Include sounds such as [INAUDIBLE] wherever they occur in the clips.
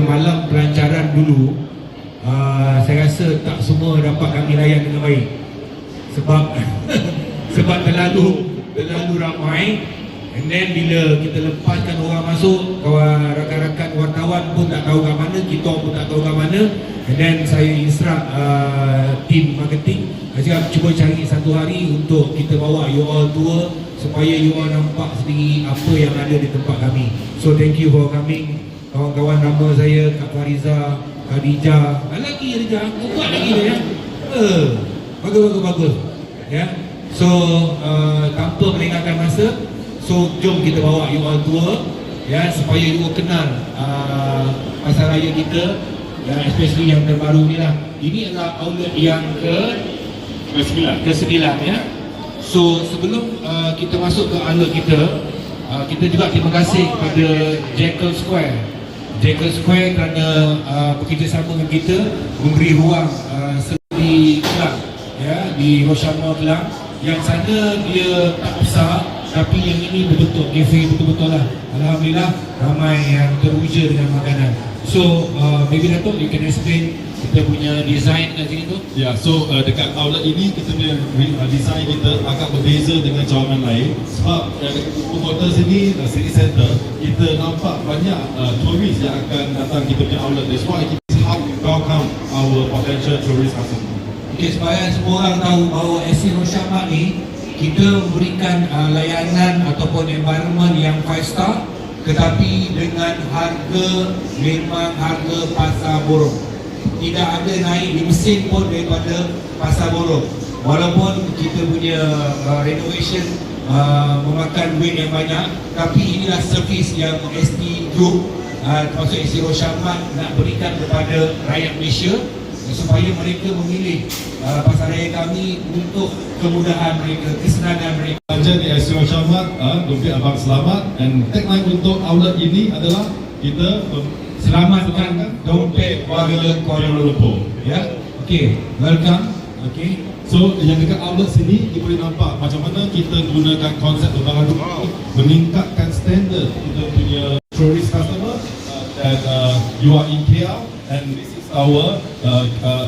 malam pelancaran dulu uh, saya rasa tak semua dapat kami layan dengan baik. Sebab [LAUGHS] sebab terlalu terlalu ramai. And then bila kita lepaskan orang masuk kawan rakan-rakan wartawan pun tak tahu kat mana kita pun tak tahu kat mana. And then saya instruct uh, team marketing saya cakap cuba cari satu hari untuk kita bawa you all tour supaya you all nampak sendiri apa yang ada di tempat kami. So thank you for coming kawan-kawan nama saya Kak Fariza Khadijah Ah, lagi aku buat lagi dia ya. Eh, bagus bagus bagus ya. So uh, tanpa melengahkan masa so jom kita bawa you all tour ya supaya you all kenal uh, pasar raya kita ya especially yang terbaru ni lah. Ini adalah outlet yang ke? Kesembilan. ke sembilan ya. So sebelum uh, kita masuk ke outlet kita, uh, kita juga terima kasih kepada Jekyll Square. Jekyll Square kerana uh, bekerjasama dengan kita memberi ruang uh, di Kelang ya di Roshama Kelang. Yang sana dia tak besar tapi yang ini betul-betul cafe betul-betul lah. Alhamdulillah ramai yang teruja dengan makanan so uh, maybe Datuk you can explain kita punya design kat sini tu Ya, so uh, dekat outlet ini kita punya uh, design kita agak berbeza dengan cawangan lain sebab uh, dekat kota sini, uh, city center, kita nampak banyak uh, turis yang akan datang kita punya outlet. That's why kita how we welcome our potential tourist customer. Okey, supaya semua orang tahu bahawa SC Rosyamak ni kita memberikan uh, layanan ataupun environment yang 5 star tetapi dengan harga memang harga pasar borong. Tidak ada naik di mesin pun daripada pasar borong. Walaupun kita punya uh, renovation uh, memakan duit yang banyak tapi inilah servis yang ST Group uh, termasuk SC Rosyamak nak berikan kepada rakyat Malaysia supaya mereka memilih uh, pasar raya kami untuk kemudahan mereka, kesenangan mereka. Belanja di Asio Syamat, uh, Dompet Abang Selamat and tagline untuk outlet ini adalah kita Selamatkan dompet warga Kuala Lumpur. Ya, okey, welcome. Okey, So yang dekat outlet sini kita boleh nampak macam mana kita gunakan konsep terbaru meningkatkan standard kita punya tourist customer uh, that uh, you are in KL and this is our uh, uh,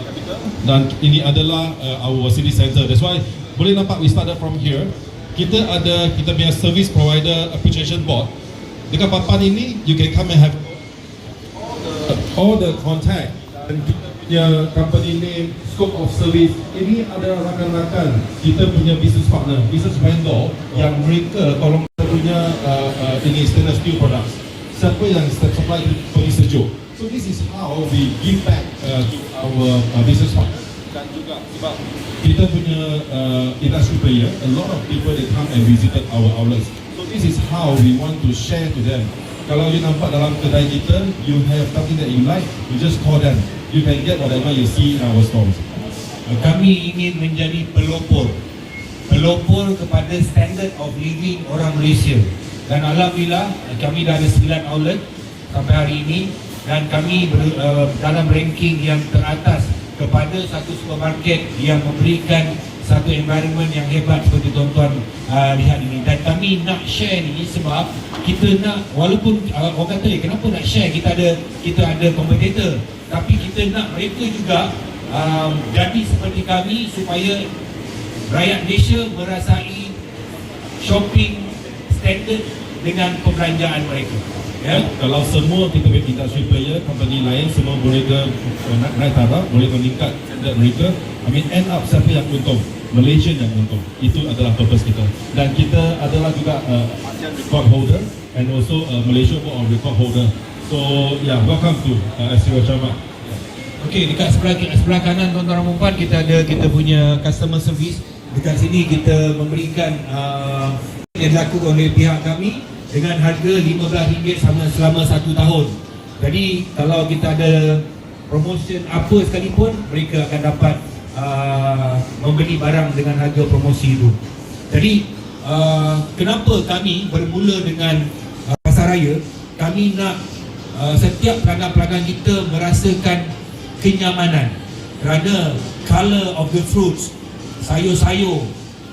dan ini adalah uh, our city center. That's why boleh nampak we started from here. Kita ada kita punya service provider appreciation board. Dekat papan ini you can come and have all the contact dan punya company name, scope of service ini adalah rakan-rakan kita punya business partner, business vendor yang mereka tolong punya uh, uh, ini stainless steel products. Siapa yang supply pergi sejuk. So this is how we give back uh, to our uh, business partner. Dan juga sebab kita punya uh, industry player, a lot of people they come and visited our outlets. So this is how we want to share to them. Kalau you nampak dalam kedai kita, you have something that you like, you just call them. You can get whatever you see in our stores. uh, kami ingin menjadi pelopor. Pelopor kepada standard of living orang Malaysia. Dan alhamdulillah uh, kami dah ada 9 outlet sampai hari ini dan kami ber, uh, dalam ranking yang teratas kepada satu supermarket yang memberikan satu environment yang hebat seperti tuan-tuan uh, lihat ini. Dan kami nak share ni sebab kita nak walaupun uh, orang kata eh, kenapa nak share kita ada kita ada kompetitor tapi kita nak mereka juga um, jadi seperti kami supaya rakyat Malaysia merasai shopping standard dengan perbelanjaan mereka ya Kalau semua kita punya industry player, company lain semua boleh ke uh, naik, naik boleh meningkat standard mereka. I mean end up siapa yang untung? Malaysia yang untung. Itu adalah purpose kita. Dan kita adalah juga uh, record holder and also uh, Malaysia Board of Record holder. So yeah, welcome to uh, SEO Sharma. Okey, dekat sebelah sebelah kanan tuan-tuan dan puan kita ada kita punya customer service. Dekat sini kita memberikan uh, yang dilakukan oleh pihak kami dengan harga RM15 sama selama satu tahun. Jadi kalau kita ada promotion apa sekalipun mereka akan dapat uh, membeli barang dengan harga promosi itu. Jadi uh, kenapa kami bermula dengan uh, pasar raya? Kami nak uh, setiap pelanggan-pelanggan kita merasakan kenyamanan kerana color of the fruits, sayur-sayur,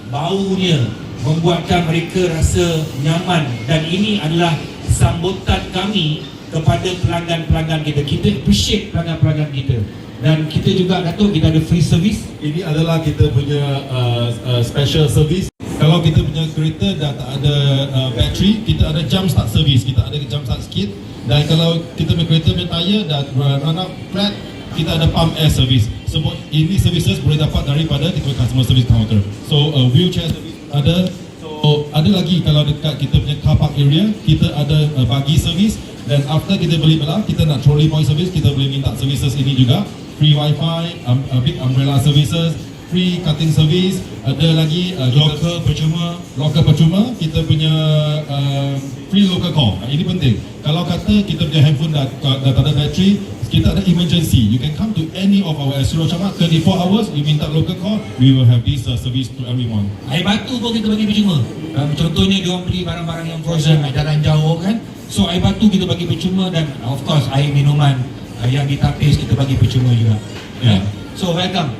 baunya membuatkan mereka rasa nyaman dan ini adalah sambutan kami kepada pelanggan-pelanggan kita. Kita appreciate pelanggan-pelanggan kita. Dan kita juga Datuk kita ada free service. Ini adalah kita punya uh, uh, special service. Kalau kita punya kereta dah tak ada uh, bateri, kita ada jump start service. Kita ada jump start skid. Dan kalau kita punya kereta punya tayar dah run out flat, kita ada pump air service. Semua ini services boleh dapat daripada customer service counter. So uh, wheelchair service ada. So ada lagi kalau dekat kita punya car park area, kita ada uh, bagi service. Dan after kita beli belah, kita nak trolley boy service, kita boleh minta services ini juga. Free wifi, um, uh, big umbrella services, free cutting service, ada lagi uh, Local percuma. local percuma kita punya uh, free local call ini penting kalau kata kita punya handphone dah, dah tak ada bateri kita ada emergency you can come to any of our Astro Camat 24 hours you minta local call we will have this uh, service to everyone Air batu pun kita bagi percuma. Um, contohnya dia orang beli barang-barang yang frozen kat jalan jauh kan. So air batu kita bagi percuma dan of course air minuman uh, yang ditapis kita bagi percuma juga. Ya. So welcome.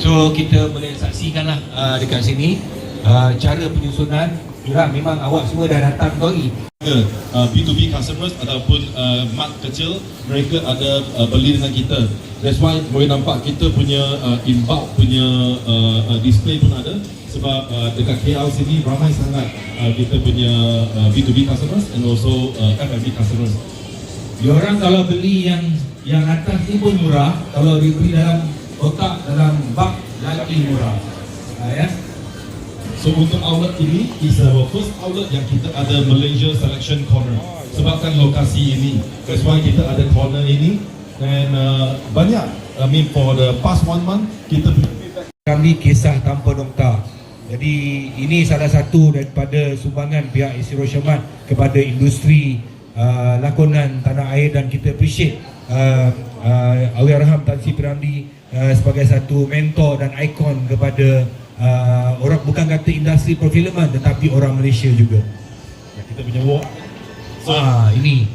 So kita boleh saksikanlah uh, dekat sini uh, cara penyusunan. Juga memang awak semua dah datang sorry. Ke, uh, B2B customers ataupun uh, mat kecil mereka ada uh, beli dengan kita that's why boleh nampak kita punya uh, inbound punya uh, uh, display pun ada sebab uh, dekat KL sini ramai sangat uh, kita punya uh, B2B customers and also uh, F&B customers Diorang kalau beli yang yang atas ni pun murah, kalau dibeli dalam kotak dalam bak lagi murah. Uh, ya. So untuk outlet ini is our first outlet yang kita ada Malaysia Selection Corner. Sebabkan lokasi ini, that's why kita ada corner ini. Dan uh, banyak, I mean for the past one month kita Kami kisah tanpa doktor. Jadi ini salah satu daripada sumbangan pihak Isiro Syamat kepada industri uh, lakonan tanah air dan kita appreciate uh, uh, Allahyarham Tan Sri Piramli uh, sebagai satu mentor dan ikon kepada uh, orang bukan kata industri perfilman tetapi orang Malaysia juga. kita punya walk. So Ah ini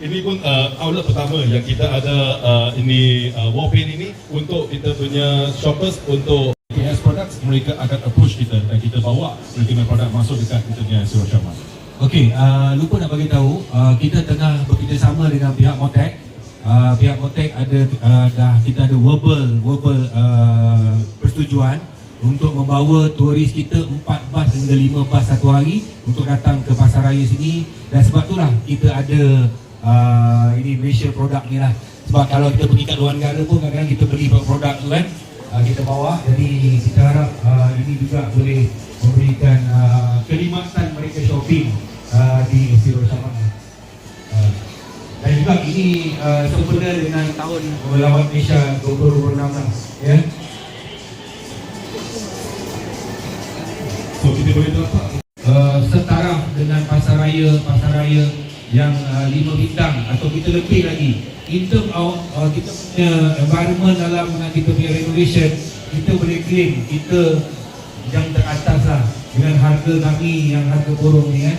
ini pun uh, outlet pertama yang kita ada uh, ini uh, Warpaint ini untuk kita punya shoppers untuk KS products mereka akan approach kita dan kita bawa mereka punya produk masuk dekat kita punya Siro Syamat. Okey, uh, lupa nak bagi tahu, uh, kita tengah bekerjasama dengan pihak Motek. Uh, pihak Motek ada uh, dah kita ada verbal verbal uh, persetujuan untuk membawa turis kita 4 bas hingga 5 bas satu hari untuk datang ke pasar raya sini dan sebab itulah kita ada uh, ini Malaysia produk ni lah sebab kalau kita pergi kat luar negara pun kadang-kadang kita beli produk tu kan uh, kita bawa jadi kita harap uh, ini juga boleh memberikan uh, kenikmatan mereka shopping uh, di Estiro Sama. Uh, dan juga ini uh, sempena dengan tahun melawat Malaysia 2026 lah, ya. So kita boleh dapat Uh, setara dengan pasar raya pasar raya yang uh, lima bintang atau kita lebih lagi in term of uh, kita punya environment dalam uh, kita punya renovation kita boleh claim kita yang teratas lah dengan harga kami yang harga borong ni kan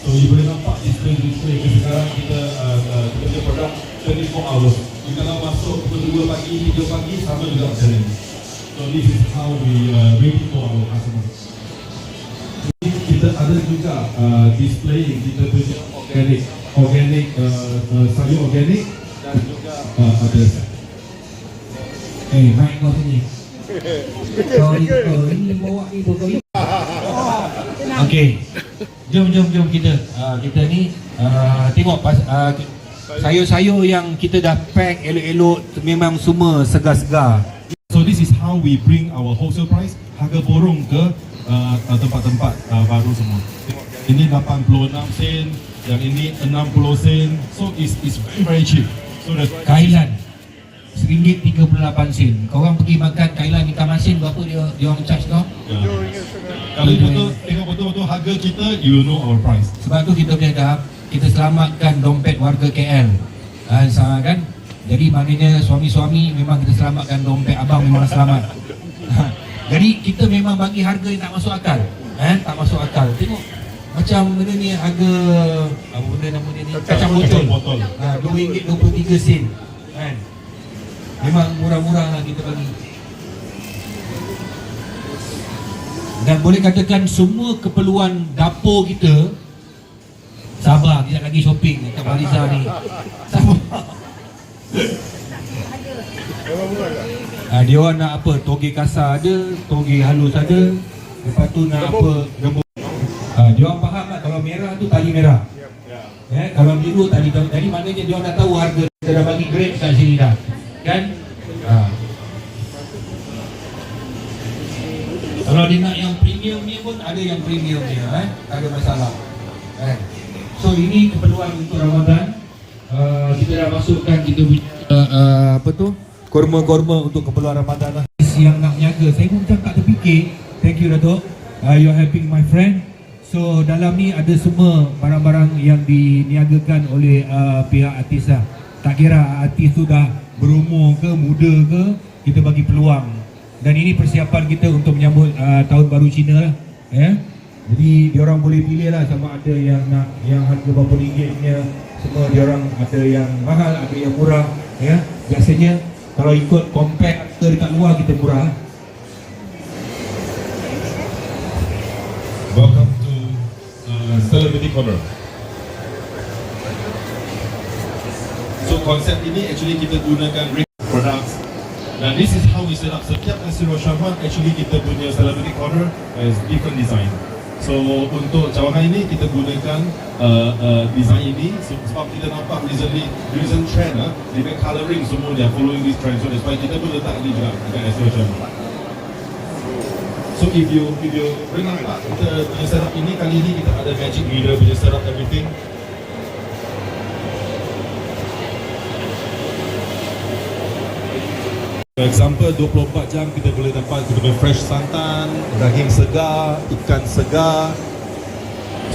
So you boleh nampak display-display ke sekarang kita uh, uh, kita punya produk 24 hours. You kalau masuk pukul 2 pagi, 3 pagi sama juga macam ni. So this is how we uh, ready for our customers. Kita ada juga uh, display kita punya organic organic uh, uh, sayur organic dan juga uh, ada eh mic kau sini kau ni kau ni bawa ni kau ni Okey. Jom jom jom kita. Uh, kita ni uh, tengok pas uh, sayur-sayur yang kita dah pack elok-elok memang semua segar-segar. So this is how we bring our wholesale price harga borong ke uh, uh, tempat-tempat uh, baru semua. Ini 86 sen, yang ini 60 sen. So it's it's very very cheap. So the Kailan RM1.38 sen. Kau orang pergi makan kailan ikan masin berapa dia dia orang charge kau? yeah. Kalau betul tengok betul-betul harga kita, you know our price. Sebab tu kita punya dah kita selamatkan dompet warga KL. Ha, sama kan? Jadi maknanya suami-suami memang kita selamatkan dompet abang memang selamat. [LAUGHS] Jadi kita memang bagi harga yang tak masuk akal. Eh, tak masuk akal. Tengok macam benda ni harga apa benda nama dia ni? Kacang botol. botol. Ha, RM2.23 sen. Kan? Memang murah-murah lah kita bagi. Dan boleh katakan semua keperluan dapur kita Sabar, kita lagi shopping kat Baliza ni. [LAUGHS] Sabar. Ah, dia orang nak apa? Toge kasar ada, toge halus ada. Lepas tu nak apa? Rembuk. Ah, dia orang faham tak kalau merah tu tali merah. Eh, kalau biru tali tahu. Jadi maknanya dia orang dah tahu harga. Kita dah bagi grade kat sini dah. Kan? Ah. Kalau dia nak yang premium ni pun ada yang premium dia eh. Tak ada masalah. Eh. So ini keperluan untuk Ramadan. Uh, kita dah masukkan kita punya uh, uh, apa tu? Korma-korma untuk keperluan Ramadan lah. Yang nak niaga, saya pun macam tak terfikir. Thank you Datuk. Uh, you're helping my friend. So dalam ni ada semua barang-barang yang diniagakan oleh uh, pihak artis lah. Tak kira artis tu dah berumur ke, muda ke, kita bagi peluang. Dan ini persiapan kita untuk menyambut uh, tahun baru Cina lah. Ya. Jadi diorang boleh pilih lah sama ada yang nak yang harga berapa ringgitnya. Semua diorang ada yang mahal, ada yang murah. Ya. Biasanya kalau ikut compare harga dekat luar kita murah. Welcome to uh, Celebrity Corner. So konsep ini actually kita gunakan products. Dan this is how we set up. Setiap Nasi Roshaman actually kita punya Celebrity Corner has different design. So untuk cawangan ini kita gunakan uh, uh, design ini sebab kita nampak recently recent trend ah, uh, dia colouring semua dia following this trend. So that's why kita pun letak ini juga dekat Nasi Roshaman. So if you if you bring nampak kita punya setup ini kali ini kita ada magic reader punya setup everything. For example 24 jam kita boleh dapat kita punya fresh santan, daging segar, ikan segar.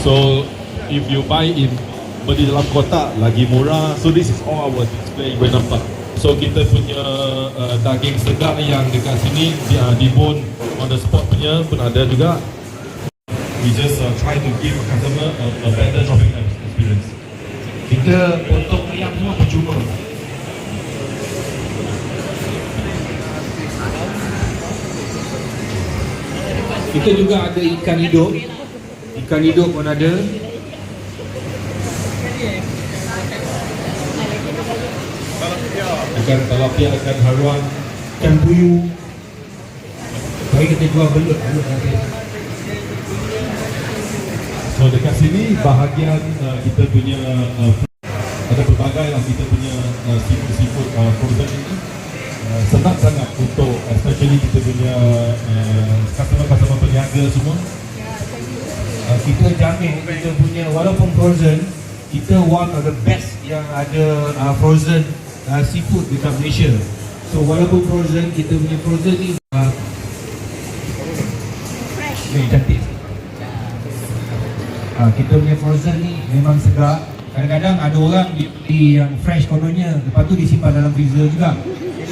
So if you buy in beli dalam kotak lagi murah. So this is all our display boleh nampak. So kita punya uh, daging segar yang dekat sini dia dibone on the spot punya pun ada juga. We just uh, try to give customer a, a better shopping experience. Kita potong ayam semua percuma. Kita juga ada ikan hidup. Ikan hidup pun ada. Ikan tilapia, ikan haruan. Ikan puyuh. Bagi kita jual belut. belut. So dekat sini bahagian uh, kita punya uh, ada pelbagai lah kita punya uh, seafood seafood uh, frozen ini uh, senang sangat untuk especially kita punya uh, customer-customer peniaga semua. Uh, kita jamin kita punya walaupun frozen kita one of the best yang ada uh, frozen uh, seafood dekat Malaysia. So walaupun frozen kita punya frozen ni uh, ni cantik. Uh, kita punya frozen ni memang segar kadang-kadang ada orang beli yang fresh kononnya lepas tu disimpan dalam freezer juga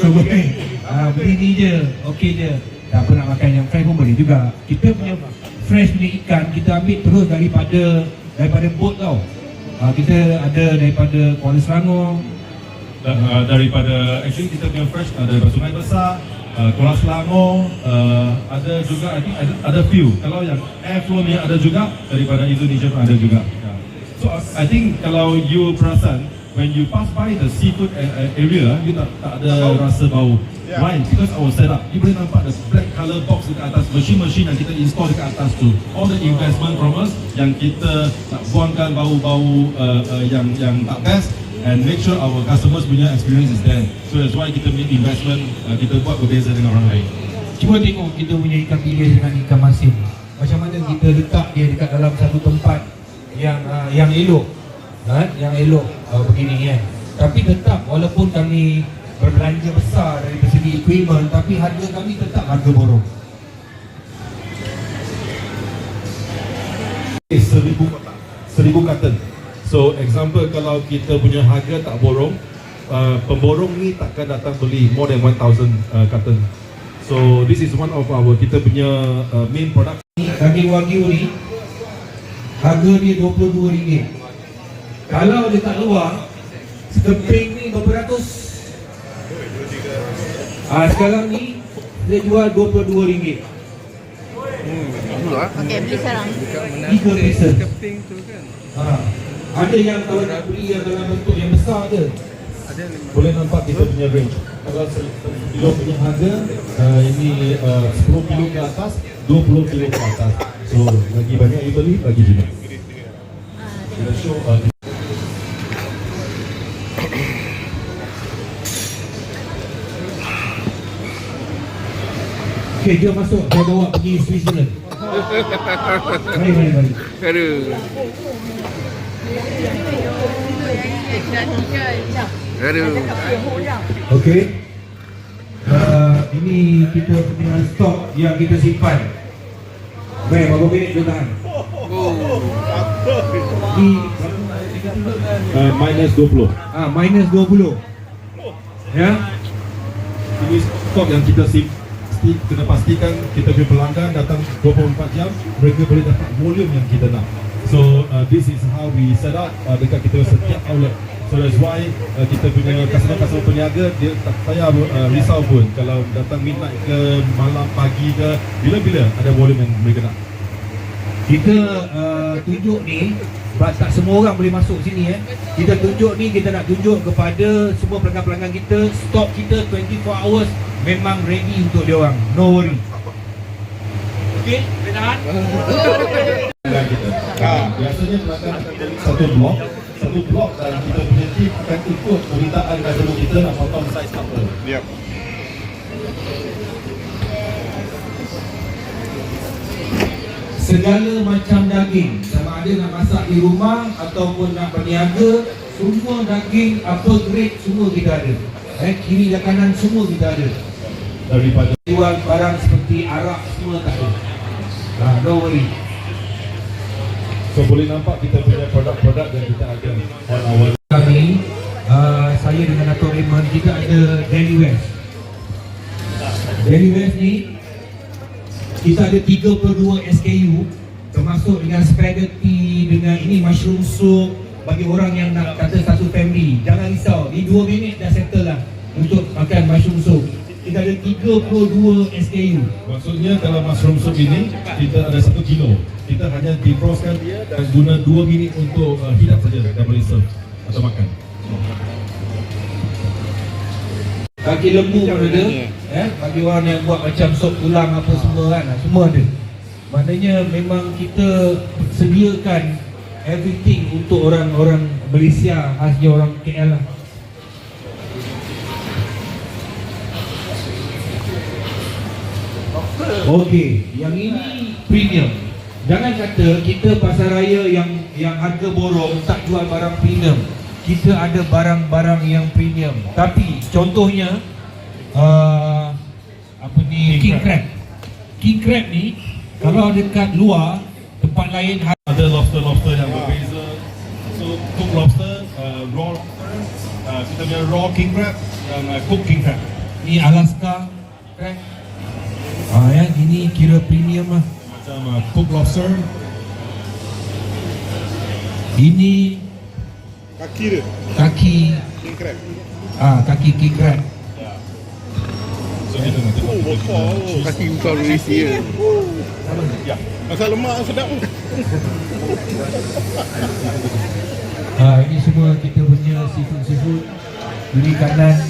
so boleh uh, beli ni je. Okey je. Tak apa nak makan yang fresh pun boleh juga. Kita punya fresh punya ikan kita ambil terus daripada daripada boat tau. Uh, kita ada daripada Kuala Selangor. Da- uh, daripada actually kita punya fresh ada daripada Sungai Besar uh, Kuala Selangor uh, ada juga I think ada, ada few. Kalau yang airflow ni ada juga daripada Indonesia pun ada juga. Yeah. so I think kalau you perasan when you pass by the seafood area you tak, tak ada rasa bau why because our setup you boleh nampak the black colour box dekat atas machine-machine yang kita install dekat atas tu all the investment from us yang kita tak buangkan bau-bau uh, uh, yang yang tak best and make sure our customers punya experience is there. So that's why kita punya investment uh, kita buat berbeza dengan orang lain. Cuba tengok kita punya ikan bilis dengan ikan masin. Macam mana kita letak dia dekat dalam satu tempat yang uh, yang elok. Ha? Yang elok uh, begini kan. Tapi tetap walaupun kami berbelanja besar dari segi equipment tapi harga kami tetap harga borong. Eh, seribu seribu carton. So example kalau kita punya harga tak borong, uh, pemborong ni takkan datang beli more than 1000 uh, carton. So this is one of our kita punya uh, main product. Daging wagyu ni harga dia RM22. Kalau dekat luar sekeping ni berapa ratus? Ah sekarang ni dia jual RM22. Okey, beli sekarang. Tiga pieces. Ha. Ada yang kalau nak beli yang dalam bentuk yang besar ke? Boleh nampak kita punya range. Kalau kilo punya harga, uh, ini uh, 10 kilo ke atas, 20 kilo ke atas. So, lagi banyak you beli, lagi jimat. Kita show uh, Okey, jom masuk. Saya bawa pergi Switzerland. Mari, mari, mari. Aduh. Aduh. Okey. Uh, ini kita punya stok yang kita simpan. Baik, berapa minit kita tahan? Di uh, minus 20. ah, minus 20. Ya? Ini stok yang kita sim pasti kena pastikan kita punya pelanggan datang 24 jam mereka boleh dapat volume yang kita nak. So uh, this is how we set up uh, dekat kita setiap outlet. So that's why uh, kita punya customer-customer peniaga dia tak payah uh, risau pun kalau datang midnight ke malam pagi ke bila-bila ada volume yang mereka nak. Kita uh, tunjuk ni sebab tak semua orang boleh masuk sini eh. Kita tunjuk ni kita nak tunjuk kepada semua pelanggan-pelanggan kita stok kita 24 hours memang ready untuk dia orang. No worry. Okey, boleh tahan? pelanggan kita. Ha, biasanya pelanggan satu blok, satu blok dan kita punya team akan ikut permintaan customer kita nak potong saiz apa. Yep. Segala macam daging Sama ada nak masak di rumah Ataupun nak berniaga Semua daging apa grade semua kita ada. Eh, Kiri dan kanan semua kita ada. Daripada Jual barang seperti arak semua tak ada. Ha, Don't worry. So boleh nampak kita punya produk-produk yang kita ada. On our Kami uh, Saya dengan Dato' Raymond Kita ada Daily West Daily West ni Kita ada 32 SKU Termasuk dengan spaghetti Dengan ini mushroom soup Bagi orang yang nak kata satu family. Jangan risau Di 2 minit dah settle lah Untuk makan mushroom soup. Kita ada 32 SKU Maksudnya kalau mushroom soup ini kita ada satu kilo. Kita hanya defrostkan dia dan guna 2 minit untuk uh, hidap saja dan boleh serve atau makan. Kaki lembu pun ada eh, Bagi orang yang buat macam sop tulang apa semua kan Semua ada Maknanya memang kita sediakan everything untuk orang-orang Malaysia khasnya orang KL lah Okey, yang ini premium. Jangan kata kita pasar raya yang yang harga borong tak jual barang premium. Kita ada barang-barang yang premium. Tapi contohnya uh, apa ni king crab. King crab ni kalau dekat luar tempat lain har- Ada lobster-lobster yang berbeza. So cook lobster, uh, raw lobster, uh, kita punya raw king crab dan uh, cook king crab. ni Alaska crab. Ah ya, ini kira premium lah. Macam uh, cook lobster, Ini Kaki dia. kaki King crab. ah kaki king crab. Oh. Oh. Kaki besar Malaysia. Ya. Asal lemak sedap tu. Ah ini semua kita punya seafood seafood Beli kanan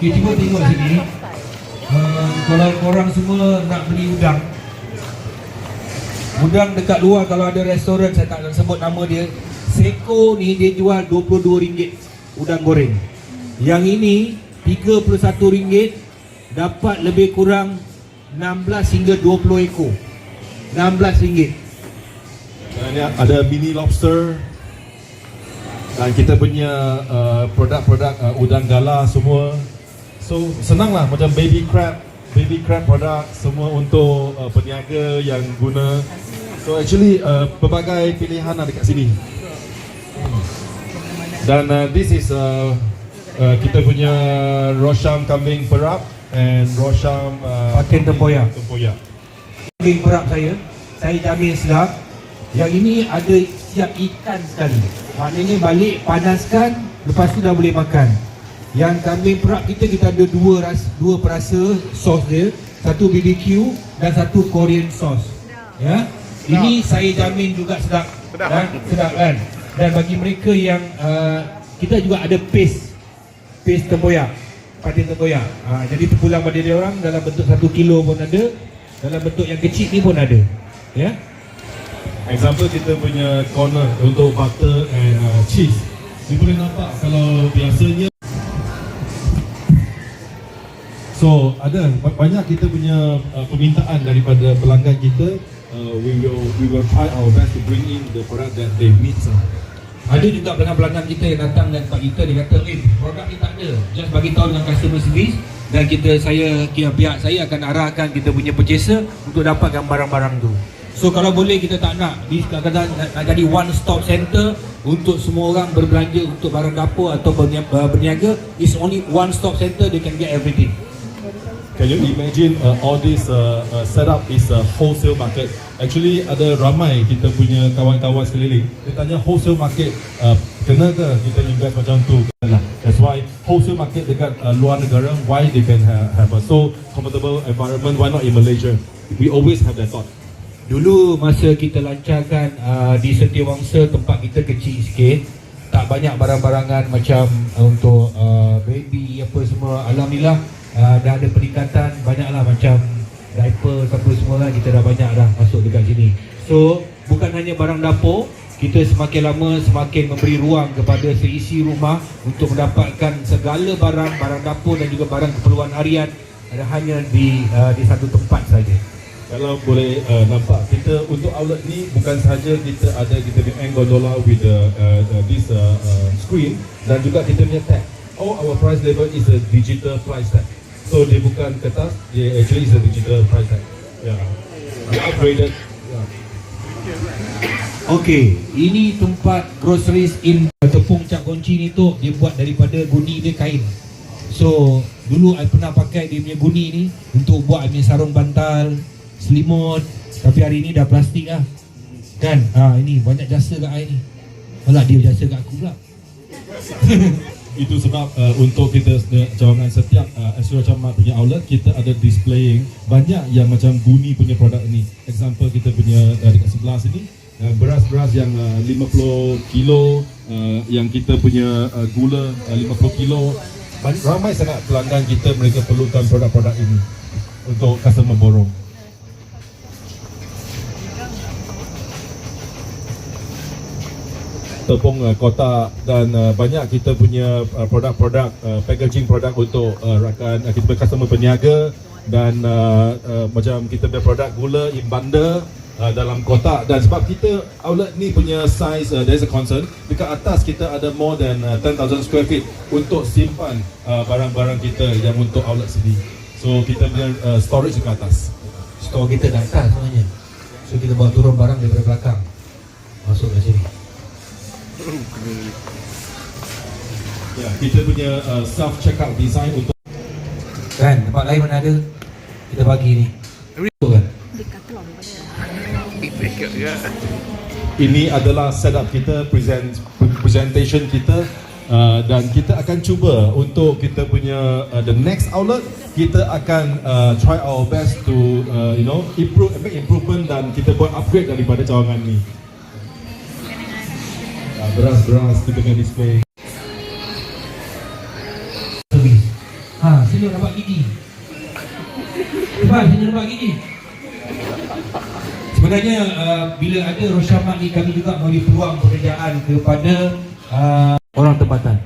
Okay cuba tengok sini uh, Kalau korang semua nak beli udang Udang dekat luar kalau ada restoran saya tak nak sebut nama dia Seko ni dia jual RM22 Udang goreng Yang ini RM31 Dapat lebih kurang 16 hingga 20 ekor. RM16 Dan ini ada mini lobster dan kita punya uh, produk-produk uh, udang gala semua. So senang lah macam baby crab baby crab produk semua untuk uh, peniaga yang guna. So actually uh, pelbagai pilihan ada dekat sini. Dan uh, this is uh, uh, kita punya rosham kambing perap and rosham uh, Patin tempoyak. tempoyak. Daging perap saya Saya jamin sedap Yang ini ada siap ikan sekali. Maknanya balik panaskan Lepas tu dah boleh makan. Yang kambing perap kita Kita ada dua ras, dua perasa sos dia. Satu BBQ Dan satu Korean sauce. Ya? Ini saya jamin juga sedap. Sedap. ya? Sedap kan? Dan bagi mereka yang uh, kita juga ada paste. Paste tempoyak patin tempoyak uh, jadi terpulang pada dia orang dalam bentuk satu kilo pun ada dalam bentuk yang kecil ni pun ada ya Example kita punya corner untuk butter and uh, cheese. You boleh nampak kalau biasanya So ada ba- banyak kita punya uh, permintaan daripada pelanggan kita. Uh, we will we will try our best to bring in the product that they need. Uh. Ada juga pelanggan-pelanggan kita yang datang dan tempat kita dia kata, "Eh, produk ni tak ada." Just bagi tahu dengan customer service dan kita saya kira pihak saya akan arahkan kita punya purchaser untuk dapatkan barang-barang tu. So kalau boleh kita tak nak di kadang-kadang nak, nak jadi one stop center untuk semua orang berbelanja untuk barang dapur atau bernia- uh, berniaga is only one stop center they can get everything. Can you imagine uh, all this uh, uh, setup is a wholesale market? Actually ada ramai kita punya kawan-kawan sekeliling. Dia tanya wholesale market uh, kena ke kita invest macam tu? That's why wholesale market dekat uh, luar negara, why they can ha- have a so comfortable environment? Why not in Malaysia? We always have that thought. Dulu masa kita lancarkan uh, di Setiawangsa tempat kita kecil sikit tak banyak barang-barangan macam uh, untuk uh, baby apa semua alhamdulillah uh, dah ada peningkatan banyaklah macam diaper apa semua kan kita dah banyak dah masuk dekat sini so bukan hanya barang dapur kita semakin lama semakin memberi ruang kepada seisi rumah untuk mendapatkan segala barang barang dapur dan juga barang keperluan harian ada hanya di uh, di satu tempat saja Kalau boleh uh, nampak kita untuk outlet ni bukan sahaja kita ada kita punya gondola with the, uh, uh, this uh, uh, screen dan juga kita punya tag. All our price label is a digital price tag. So dia bukan kertas, dia actually is a digital price tag. Yeah. We upgraded. Yeah. Okey, ini tempat groceries in tepung cap kunci ni tu dia buat daripada guni dia kain. So, dulu I pernah pakai dia punya guni ni untuk buat I sarung bantal, selimut, tapi hari ni dah plastik lah. Kan? Ha, ini banyak jasa kat I ni. Alah dia jasa kat aku pula. [LAUGHS] Itu sebab uh, untuk kita cawangan setiap uh, Astro Camat punya outlet kita ada displaying banyak yang macam guni punya produk ini. Example kita punya uh, dekat sebelah sini uh, beras-beras yang uh, 50 kilo uh, yang kita punya uh, gula uh, 50 kilo. Ramai sangat pelanggan kita mereka perlukan produk-produk ini untuk customer borong. Tepung uh, kotak dan uh, banyak kita punya uh, produk-produk uh, packaging produk untuk uh, rakan uh, kita punya customer peniaga dan uh, uh, macam kita punya produk gula in bundle uh, dalam kotak dan sebab kita outlet ni punya size uh, there's a concern dekat atas kita ada more than uh, 10,000 square feet untuk simpan uh, barang-barang kita yang untuk outlet sini so kita punya uh, storage dekat atas Store kita kat atas sebenarnya. So kita bawa turun barang daripada belakang. Masuk ke sini. Ya kita punya uh, self checkout design untuk Kan, tempat lain mana ada? Kita bagi ni. Kan? Ini adalah setup kita present presentation kita uh, dan kita akan cuba untuk kita punya uh, the next outlet kita akan uh, try our best to uh, you know improve make improvement dan kita buat upgrade daripada cawangan ni beras-beras kita punya display. Ha, sini nampak gigi. Cepat sini nampak gigi. Sebenarnya uh, bila ada Rosyamak ni kami juga memberi peluang pekerjaan kepada uh, orang tempatan.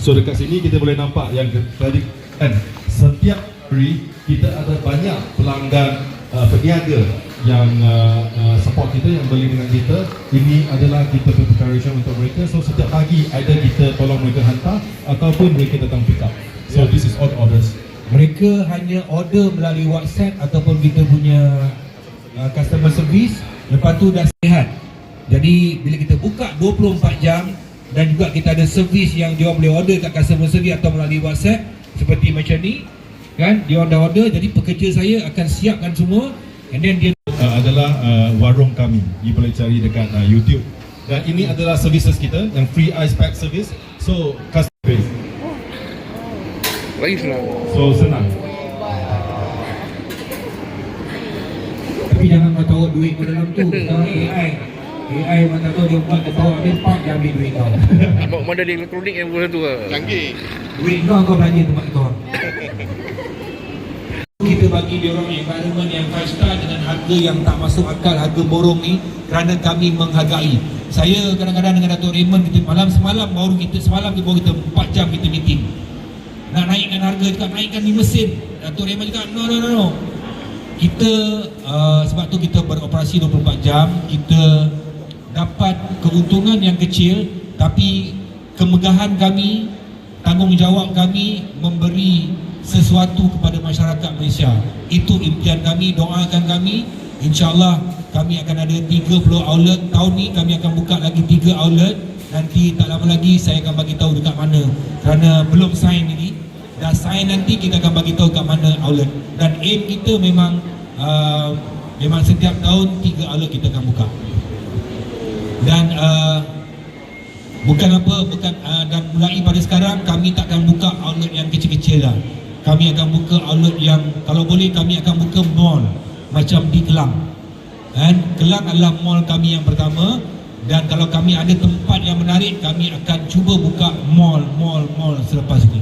So dekat sini kita boleh nampak yang tadi kan setiap hari kita ada banyak pelanggan uh, peniaga yang uh, uh, support kita yang beli dengan kita. Ini adalah kita preparation untuk mereka. So setiap pagi either kita tolong mereka hantar ataupun mereka datang pick up. So this is all orders. Mereka hanya order melalui WhatsApp ataupun kita punya uh, customer service lepas tu dah sihat. Jadi bila kita buka 24 jam dan juga kita ada servis yang dia boleh order kat customer service atau melalui WhatsApp seperti macam ni kan dia dah order jadi pekerja saya akan siapkan semua and then dia uh, adalah uh, warung kami. You boleh cari dekat uh, YouTube. Dan ini adalah services kita yang free ice pack service. So customer base. Lagi senang. So senang. tapi jangan kau taruh duit kau dalam tu sekarang AI AI tak tahu dia buat ke bawah dia pak dia ambil duit kau Buat model elektronik yang boleh tu lah. Canggih. Duit kau kau belanja tempat kau [LAUGHS] kita bagi dia orang environment yang five star dengan harga yang tak masuk akal harga borong ni kerana kami menghargai. Saya kadang-kadang dengan Datuk Raymond kita malam semalam baru kita semalam kita baru kita 4 jam kita meeting. Nak naikkan harga cakap naikkan 5 sen Datuk Raymond cakap no no no no. Kita uh, sebab tu kita beroperasi 24 jam kita dapat keuntungan yang kecil tapi kemegahan kami tanggungjawab kami memberi sesuatu kepada masyarakat Malaysia. Itu impian kami doakan kami. Insyaallah kami akan ada 30 outlet. Tahun ni kami akan buka lagi 3 outlet. Nanti tak lama lagi saya akan bagi tahu dekat mana. Kerana belum sign ini dah sign nanti kita akan bagi tahu kat mana outlet. Dan aim kita memang uh, memang setiap tahun 3 outlet kita akan buka. Dan uh, bukan apa bukan uh, dan mulai pada sekarang kami tak akan buka outlet yang kecil-kecil lah kami akan buka outlet yang kalau boleh kami akan buka mall macam di Kelang. Kan? Kelang adalah mall kami yang pertama. Dan kalau kami ada tempat yang menarik kami akan cuba buka mall mall mall selepas ini.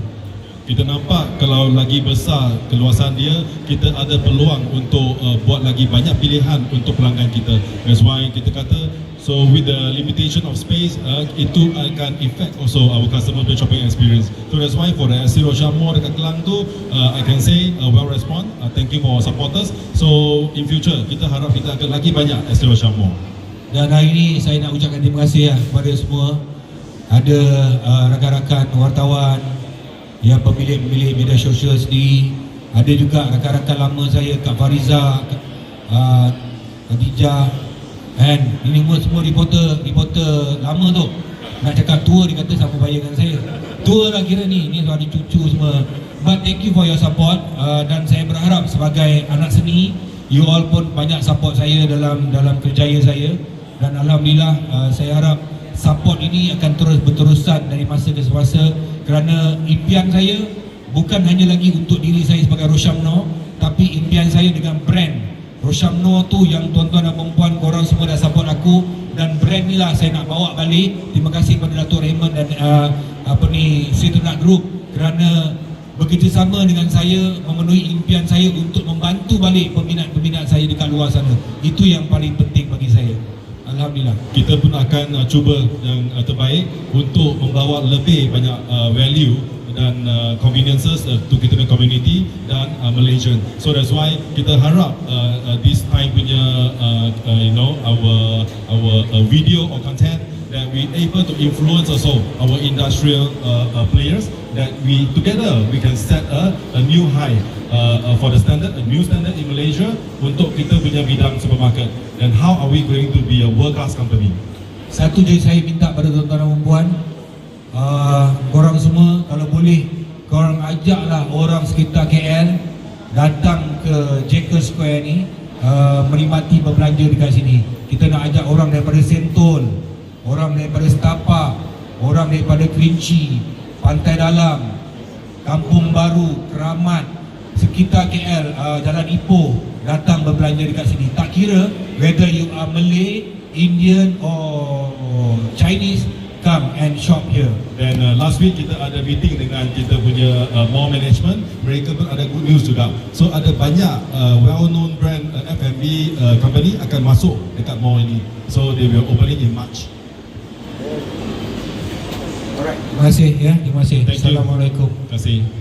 Kita nampak kalau lagi besar keluasan dia, kita ada peluang untuk uh, buat lagi banyak pilihan untuk pelanggan kita. That's why kita kata, so with the limitation of space, uh, itu akan affect also our customer shopping experience. So that's why for the Rocha Mall dekat Kelang tu, uh, I can say uh, well respond. Uh, thank you for our supporters. So in future, kita harap kita akan lagi banyak Rocha Mall. Dan hari ini saya nak ucapkan terima kasih lah kepada semua Ada uh, rakan-rakan wartawan Yang pemilik-pemilik media sosial sendiri Ada juga rakan-rakan lama saya Kak Fariza Kak, uh, Khadijah And ini semua, semua reporter Reporter lama tu Nak cakap tua dia kata siapa bayarkan saya. Tua lah kira ni Ni ada cucu semua. But thank you for your support uh, Dan saya berharap sebagai anak seni You all pun banyak support saya dalam dalam kerjaya saya. Dan alhamdulillah uh, saya harap support ini akan terus berterusan dari masa ke semasa. Kerana impian saya bukan hanya lagi untuk diri saya sebagai Roshamno tapi impian saya dengan brand Roshamno tu yang tuan-tuan dan perempuan korang semua dah support aku dan brand ni lah saya nak bawa balik terima kasih kepada Datuk Raymond dan uh, apa ni Sri Tunak Group kerana bekerjasama dengan saya memenuhi impian saya untuk membantu balik peminat-peminat saya dekat luar sana. Itu yang paling penting bagi saya. Alhamdulillah. kita pun akan uh, cuba yang uh, terbaik untuk membawa lebih banyak uh, value dan uh, conveniences uh, to kita punya community dan uh, Malaysian. So that's why kita harap uh, uh, this time punya uh, uh, you know our our uh, video or content that we able to influence also our industrial uh, uh, players that we together we can set a, a new high uh, uh, for the standard a new standard in Malaysia untuk kita punya bidang supermarket and how are we going to be a world class company Satu je saya minta pada tuan-tuan dan perempuan uh, Korang semua kalau boleh Korang ajaklah orang sekitar KL Datang ke Jacker Square ni uh, Menikmati berbelanja dekat sini. Kita nak ajak orang daripada Sentul Orang daripada Setapak Orang daripada Kerinci Pantai Dalam Kampung Baru, Keramat Sekitar KL, uh, Jalan Ipoh Datang berbelanja dekat sini. Tak kira whether you are Malay, Indian or Chinese Come and shop here Dan uh, last week kita ada meeting dengan kita punya uh, mall management. Mereka pun ada good news juga. So ada banyak uh, well-known brand uh, F&B uh, company akan masuk dekat mall ini. So they will opening in March. Terima kasih ya, terima kasih Thank you. Assalamualaikum Terima kasih.